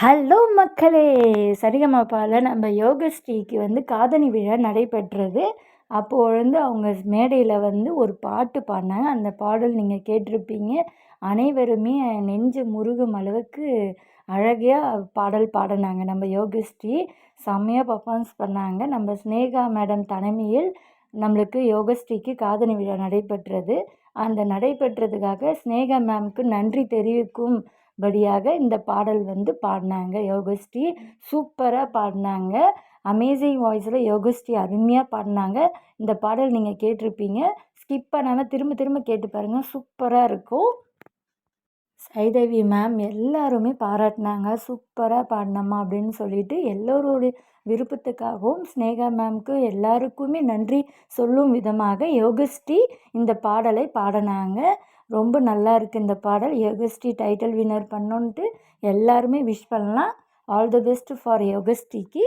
Hello மக்களே. சரிகமபால நம்ம யோகஸ்ரீக்கு வந்து காதணி விழா நடைபெற்றது. அப்போது வந்து அவங்க மேடையில் வந்து ஒரு பாட்டு பாடினாங்க. அந்த பாடல் நீங்கள் கேட்டிருப்பீங்க. அனைவருமே நெஞ்சு முருகும் அளவுக்கு அழகியாக பாடல் பாடினாங்க நம்ம யோகஸ்ரீ. செம்மையாக பர்ஃபார்மன்ஸ் பண்ணாங்க. நம்ம ஸ்னேகா மேடம் தலைமையில் நம்மளுக்கு யோகஸ்ரீக்கு காதணி விழா நடைபெற்றது. அந்த நடைபெற்றதுக்காக ஸ்னேகா மேம்க்கு நன்றி தெரிவிக்கும் படியாக இந்த பாடல் வந்து பாடினாங்க. யோகஸ்ரீ சூப்பராக பாடினாங்க. அமேசிங் வாய்ஸில் யோகஸ்ரீ அருமையாக பாடினாங்க. இந்த பாடல் நீங்கள் கேட்டிருப்பீங்க. ஸ்கிப் பண்ணாமல் திரும்ப திரும்ப கேட்டு பாருங்கள் சூப்பராக இருக்கும். சைதேவி மேம் எல்லாருமே பாராட்டினாங்க. சூப்பராக பாடினம்மா அப்படின்னு சொல்லிட்டு எல்லோருடைய விருப்பத்துக்காகவும் ஸ்னேகா மேம்க்கு எல்லாருக்குமே நன்றி சொல்லும் விதமாக யோகஸ்ரீ இந்த பாடலை பாடினாங்க. ரொம்ப நல்லா இருக்குது இந்த பாடல். யோகஸ்ரீ டைட்டில் வின்னர் பண்ணோன்ட்டு எல்லாருமே விஷ் பண்ணலாம். All the best for யோகஸ்ரீக்கு.